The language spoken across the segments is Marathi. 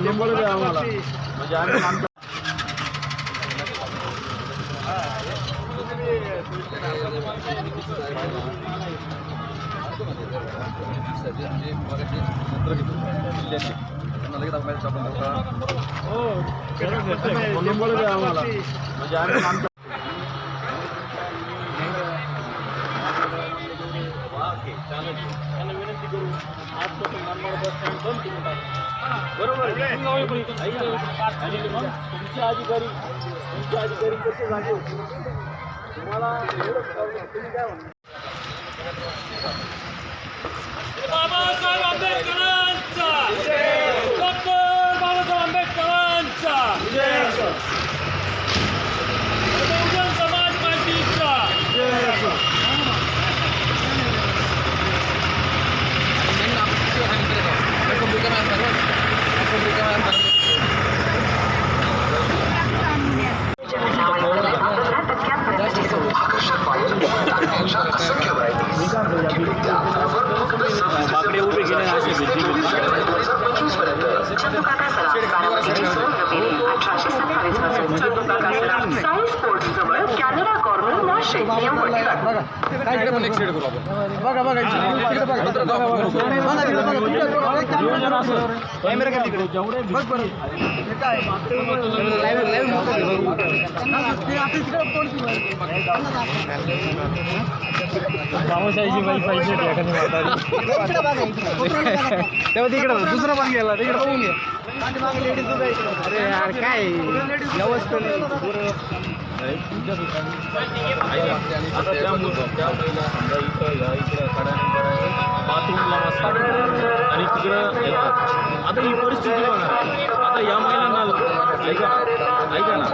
नंबर द्या आम्हाला म्हणजे आम्ही आमच्या नंबर द्या आम्हाला. म्हणजे आम्ही आमच्या विनंती करू. आजपासून मनमाड बस स्टँड बंद करून टाका. बरोबर आणि मग तुमचे अधिकारी तुमचे अधिकारी कसे जागे? होते तुम्हाला एवढं कळलं, तुम्ही काय म्हणता? बाबासाहेब आंबेडकरांचा डॉक्टर बाबासाहेब आंबेडकरांचा बहुजन समाज पार्टीचा बाकडे उभे केले ना असे भीती कॅनडा कॉर्नरला शेती म्हटलं जेवढे बाबासाहेबची बाई पाहिजे एखादी तेव्हा तिकडं दुसरा पण गेला तिकडे बघून घ्या अरे यार काय व्यवस्था आता त्या मुलं त्या महिला समजा इथं या इकडं बाथरूमला तिकडं येतात. आता ही परिस्थिती बघा. आता या महिलांना ऐका. ऐका ना.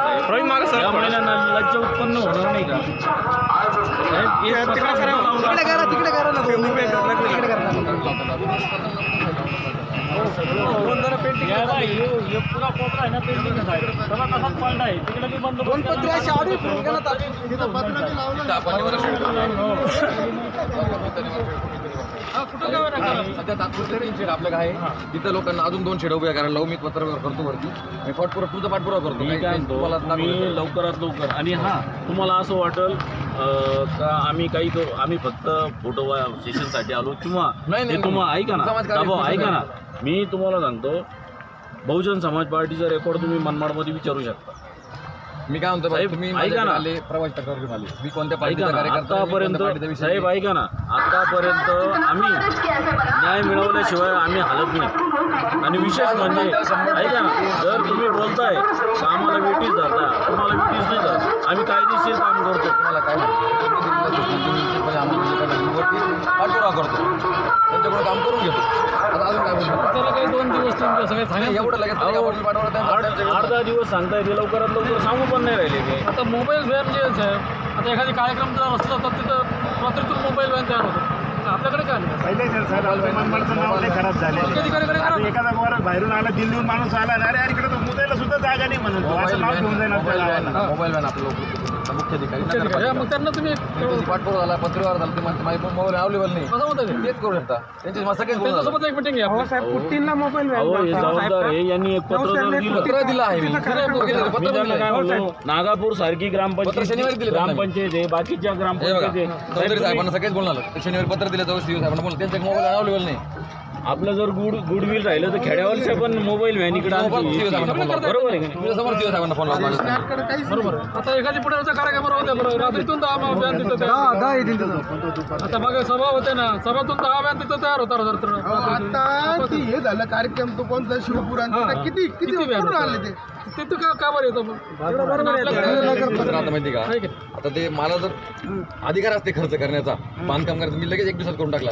या महिलांना लज्ज उत्पन्न होणार नाही का? साहेब हे तिकडे करा. तिकडे करा. ना. तिकडे पुरा कोपरा आहे? ना. पेंटिंग आहे त्याला तसाच पडला आहे सध्या तात्पुरते तीन शेड आपलं काय आहे तिथं लोकांना अजून दोन शेड उभ्या करायला लावू. मी पत्रव्यवहार करतो वरती. आणि पाठपुरा तुझा पाठपुरावा करतो. मी काय म्हणतो मी. लवकरात लवकर. आणि हां तुम्हाला असं वाटेल का आम्ही काही करू आम्ही फक्त फोटो सेशनसाठी आलो किंवा तुम्हाला. ऐका ना. ऐका ना. मी तुम्हाला सांगतो बहुजन समाज पार्टीचा रेकॉर्ड तुम्ही मनमाडमध्ये विचारू शकता. मी काय म्हणतो साहेब, तुम्ही ऐका माझ्याकडे ना. आले प्रवास तक्रार घेऊन आले. मी कोणत्या ऐका पार्टीचा ना कार्यकर्ता आहे, मी आतापर्यंत पार्टीचा साहेब ऐका ना. आतापर्यंत आम्ही न्याय मिळवल्याशिवाय आम्ही हलत नाही. आणि विशेष म्हणजे ऐका ना जर तुम्ही बोलताय का आम्हाला वेटीस धरता तुम्हाला वेटीस नाही धरत. आम्ही कायदेशीर काम करतो. तुम्हाला काय म्हणतो तुम्ही दिलेल्या सूचना तुम्ही निश्चितपणे आम्हाला जे काय मी वरती पाठपुरावा करतो त्यांच्याकडे काम करून घेतो. आता अजून काय बोलतो त्याला काही दोन दिवस तुमच्या सगळे नाही, एवढं लगेच पाठवलं दहा दिवस सांगताय ते लवकरात लवकर सांगू पण नाही राहिले ते. आता मोबाईल व्हॅन जे आहे आता एखादी कार्यक्रम जर असला तर तिथं रात्रीतून मोबाईल व्हॅन तयार होतो. तर आपल्याकडे काय नाही पहिले सर साहेब आपलं मनमाडचं नाव लय खराब झाले एखादा वर बाहेरून आला दिल्लीहून माणूस आला ना अरे यार इकडे तर मुदायला सुद्धा जागा नाही म्हणून तो. असं नाव घेऊन जाईल आपल्या मोबाईल गावाला. व्हॅन मोबाईल व्हॅन आपलं लोक मुख्य हा. मग त्यांना तुम्ही पाठपुरावा झाला पत्रव्यवहार झाला ते म्हणते माझी पण मोबाईल अवेलेबल नाही. कसं तेच करू शकता. त्यांची. त्यांच्यासोबत एक मिटिंग घ्या. हे यांनी एक पत्र दिलं. पत्र दिलं आहे नागापूर सारखी ग्रामपंचायत. ग्रामपंचायत आहे बाकीच्या ग्रामपंचायत साहेबांना सगळेच बोलणार. ते शनिवारी पत्र दिलं चौधरी साहेबांना बोललं त्यांचं मोबाईल अवेलेबल नाही. आपलं जर गुड गुडविल राहिलं तर खेड्यावरच्या पण मोबाईल व्हॅन इकडे लावा. बरोबर आहे का नाही? तुझ्या समोर सीओ साहेबांना फोन लावला बरोबर आता एखादी पुढे कार्यक्रम होते बरोबर रात्रीतून दहा मग व्हॅन तिथं तयार आता बघा सभा होते ना. सभातून दहा व्हॅन तिथं तयार होता आता ती हे झालं कार्यक्रम तो कोणता शिवपुराण? तिथं किती किती कुठून आले ते? तिथं का का बरं येतं मग? बरोबर तर आता माहिती का आता ते मला जर अधिकार असते खर्च करण्याचा बांधकाम करायचं मी लगेच एक दिवसात करून टाकला.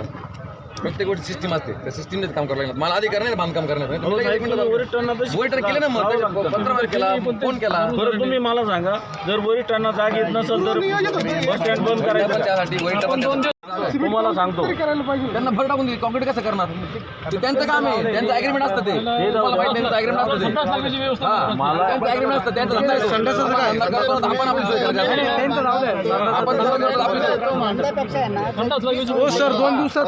प्रत्येक गोष्टी सिस्टीम असते त्या सिस्टीमनेच काम करायला लागणार मला अधिकार नाही ना बांधकाम तशी- वरिष्ठ केलं ना मग. पत्रव्यवहार केला फोन केला बरं तुम्ही मला सांगा जर वरिष्ठांना जाग येत नसेल तर बस स्टँड बंद करायचं? त्यासाठी वरिष्ठ? तुम्हाला सांगतो. त्यांना भर टाकून दिली. कॉन्क्रीट कसं करणार? ते त्यांचं काम आहे. त्यांचं अग्रीमेंट असतं ते. तुम्हाला माहिती त्यांचं अग्रीमेंट असतं ते. संडास लागण्याची व्यवस्था हा, मला- त्यांचं अग्रीमेंट असतं. त्यांचं धंदा आहे. धंदा करतो तर आपण आपली सोय करायची. आपण धंदा करतो तर आपली सोय करायची. हो सर दोन दिवसात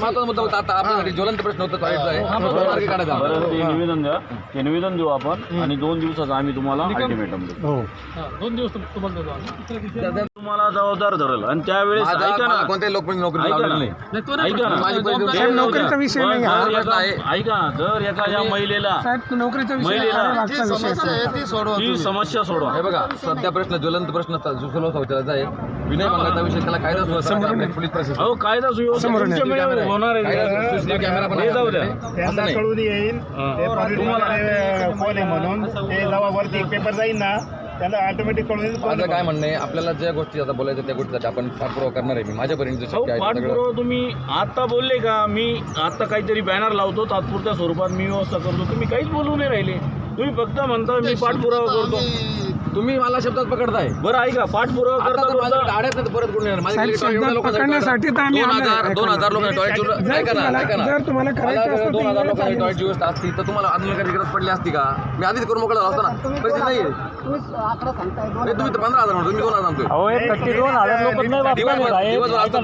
महत्त्वाचा मुद्दा होता आता आपल्यासाठी ज्वलंत प्रश्न होता टॉयलेटचा आहे तो मार्गी काढायचा बरं ते निवेदन द्या. ते निवेदन देऊ आपण आणि दोन दिवसाचा आम्ही तुम्हाला अल्टिमेटम देऊ. हा, दोन दिवस तुम- तुम्हाला देतो आम्ही. तिसऱ्या दिवशी- तुम्हाला जबाबदार धरल आणि त्यावेळेस माझा ऐका मला ना कोणत्याही लोकप्रतिनिधी नोकरी ऐका लावलेली ना. नाही नाही, तो नाही ऐका ना. माझी द्या. नोकरीचा विषय नाही हा. जर. एका- ऐका ना जर एखाद्या महिलेला साहेब नोकरीचा विषय महिलेला मागचा विषय असेल. ही समस्या सोडवा हे बघा सध्या प्रश्न ज्वलंत प्रश्न सुलभ शौचालयाचा आहे विनय विषय त्याला कायदा सुव्यवस्था आपल्या पोलीस प्रशासन अहो कायदा सुव्यवस्था तुमच्यामुळे होणार कायदा आहे सीसीटीव्ही कॅमेरा पण हे जाऊ द्या. आहे. असं त्यांना नाही कळून येईल ते पब्लिक कोण आहे म्हणून ते जेव्हा वरती पेपर जाईल ना त्यांना ऑटोमॅटिक कळून येईल कोण माझं काय म्हणणं आहे आपल्याला ज्या गोष्टी आता बोलायचं त्या गोष्टीसाठी आपण पाठपुरावा करणार आहे मी. माझ्यापर्यंत जे अहो शक्य आहे ते सगळं पाठपुरावा तुम्ही आता बोलले का? मी आता काहीतरी बॅनर लावतो तात्पुरत्या स्वरूपात मी व्यवस्था करतो. तुम्ही काहीच बोलू नाही राहिले. तुम्ही फक्त म्हणता मी पाठपुरावा करतो. तुम्ही मला शब्दात पकडताय. बरं ऐका पाठपुरावा आता करता तर करता आड्यात नाही परत कोण येणार? माझ्याकडे साहेब, एवढ्या शब्दात लोकांसाठी पकडण्यासाठी तर आम्ही दोन आलोय. हजार दोन हजार लोकांनी टॉयलेट ऐका ना तुम्हाला- ऐका ना जर तुम्हाला करायचं मला असतं तर दोन हजार लोकांनी व्यवस्था असती. तर तुम्हाला आंदोलन करायची गरज पडली असती का? मी आधीच करून मोकळा झाला असता ना. परिस्थिती नाही आहे. नाही, तुम्ही तर पंधरा हजार म्हणतो मी दोन हजार म्हणतोय अहो एक टक्के दोन हजार लोक नाही दिवसभर दिवसभर असतात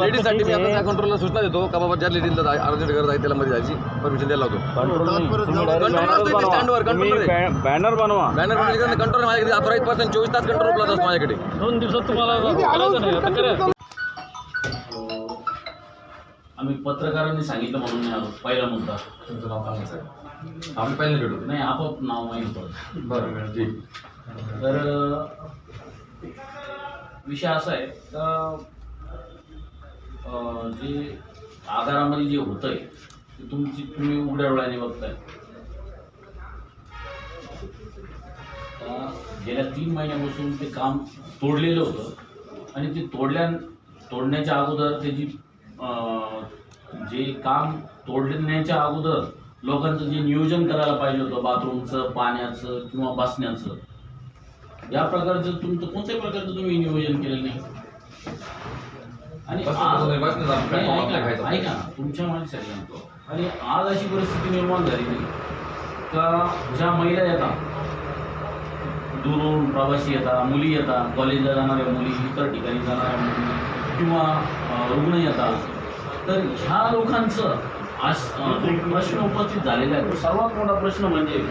लेडीजसाठी मी आता त्या कंट्रोलला सूचना देतो. का बाबा ज्या लेडीजला अर्जंट गरज आहे त्याला मध्ये जायची परमिशन द्यायला लावतो. स्टँडवर कंट्रोल बॅनर बनवा. बॅनर कंट्रोल माझ्याकडे अथॉराईज पर्सन चोवीस तास कंट्रोल उपलब्ध असतो माझ्याकडे. दोन दिवसात तुम्हाला करायचं नाही आता करा. आम्ही पत्रकारांनी सांगितलं म्हणून नाही आलो पहिला मुद्दा. आपण पहिले भेटू. नाही आपोआप नाव माहीत पडत बरं ठीक. तर विषय असा आहे का अं, जे आधारामध्ये जे होतंय ते तुमची तुम्ही उघड्या डोळ्याने बघताय. गेल्या तीन महिन्यापासून ते काम तोडलेलं होतं. आणि ते तोडल्या तोडण्याच्या अगोदर त्याची जे काम तोडण्याच्या अगोदर लोकांचं जे नियोजन करायला पाहिजे होतं बाथरूमचं पाण्याचं किंवा बसण्याचं या प्रकारचं तुमचं कोणत्याही प्रकारचं तुम्ही नियोजन केलेलं नाही? आणि आज ऐका तुमच्या माणसाठी सांगतो आणि आज अशी परिस्थिती निर्माण झालेली का ज्या महिला येतात दुरून प्रवासी येतात मुली येतात कॉलेजला जाणाऱ्या मुली इतर ठिकाणी जाणाऱ्या मुली किंवा रुग्ण येतात तर ह्या लोकांचं आज प्रश्न उपस्थित झालेला आहे. तो सर्वात मोठा प्रश्न म्हणजे